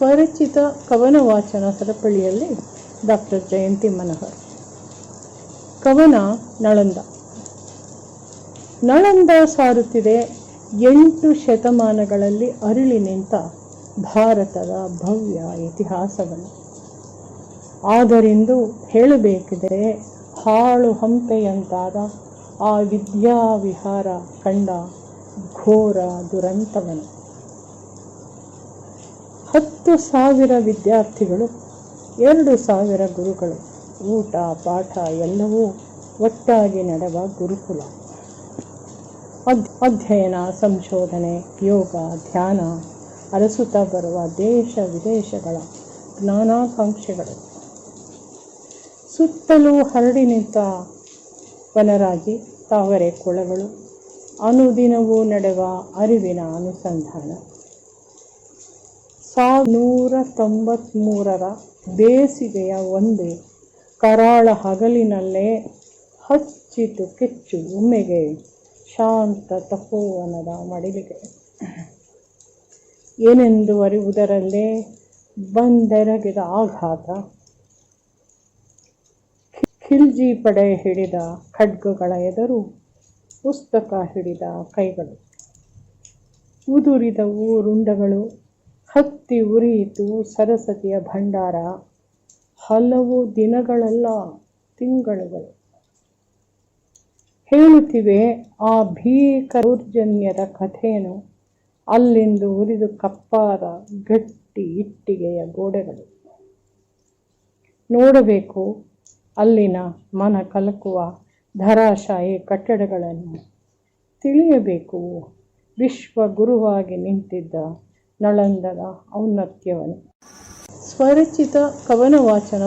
ಸ್ವರಚಿತ ಕವನ ವಾಚನ ಸರಪಳಿಯಲ್ಲಿ ಡಾಕ್ಟರ್ ಜಯಂತಿ ಮನೋಹರ್. ಕವನ ನಳಂದ. ನಳಂದ ಸಾರುತ್ತಿದೆ ಎಂಟು ಶತಮಾನಗಳಲ್ಲಿ ಅರಳಿ ನಿಂತ ಭಾರತದ ಭವ್ಯ ಇತಿಹಾಸವನ್ನು. ಆದರಿಂದು ಹೇಳಬೇಕಿದೆ ಹಾಳು ಹಂಪೆಯಂತಾದ ಆ ವಿದ್ಯಾವಿಹಾರ ಕಂಡ ಘೋರ ದುರಂತವನ್ನು. ಹತ್ತು ಸಾವಿರ ವಿದ್ಯಾರ್ಥಿಗಳು, ಎರಡು ಸಾವಿರ ಗುರುಗಳು, ಊಟ, ಪಾಠ ಎಲ್ಲವೂ ಒಟ್ಟಾಗಿ ನಡೆವ ಗುರುಕುಲ. ಅಧ್ಯಯನ, ಸಂಶೋಧನೆ, ಯೋಗ, ಧ್ಯಾನ ಅರಸುತ್ತಾ ಬರುವ ದೇಶ ವಿದೇಶಗಳ ಜ್ಞಾನಾಕಾಂಕ್ಷೆಗಳು ಸುತ್ತಲೂ ಹರಡಿ ನಿಂತ ವನರಾಗಿ ತಾವರೆ ಕೊಳಗಳು ಅನುದಿನವೂ ನಡೆವ ಅರಿವಿನ ಅನುಸಂಧಾನ. ಸಾವಿರ ತೊಂಬತ್ತ್ಮೂರರ ಬೇಸಿಗೆಯ ಒಂದೇ ಕರಾಳ ಹಗಲಿನಲ್ಲೇ ಹಚ್ಚಿತು ಕೆಚ್ಚು ಒಮ್ಮೆಗೆ ಶಾಂತ ತಪೋವನದ ಮಡಿಲಿಗೆ. ಏನೆಂದು ಅರಿವುದರಲ್ಲೇ ಬಂದೆರಗಿದ ಆಘಾತ. ಖಿಲ್ಜಿ ಪಡೆ ಹಿಡಿದ ಖಡ್ಗಗಳ ಎದುರು ಪುಸ್ತಕ ಹಿಡಿದ ಕೈಗಳು. ಉದುರಿದ ರುಂಡಗಳು ಹತ್ತಿ ಉರಿಯಿತು ಸರಸ್ವತಿಯ ಭಂಡಾರ. ಹಲವು ದಿನಗಳಲ್ಲ ತಿಂಗಳುಗಳು. ಹೇಳುತ್ತಿವೆ, ಆ ಭೀಕರೌರ್ಜನ್ಯದ ಕಥೆಯನ್ನು ಅಲ್ಲಿಂದು ಉರಿದು ಕಪ್ಪಾದ ಗಟ್ಟಿ ಇಟ್ಟಿಗೆಯ ಗೋಡೆಗಳು. ನೋಡಬೇಕು, ಅಲ್ಲಿನ ಮನ ಕಲಕುವ ಧರಾಶಾಹಿ ಕಟ್ಟಡಗಳನ್ನು ತಿಳಿಯಬೇಕು ವಿಶ್ವ ಗುರುವಾಗಿ ನಿಂತಿದ್ದ ನಳಂದದ ಔನ್ನತ್ಯವನ್ನು ಸ್ವರಚಿತ ಕವನ ವಾಚನ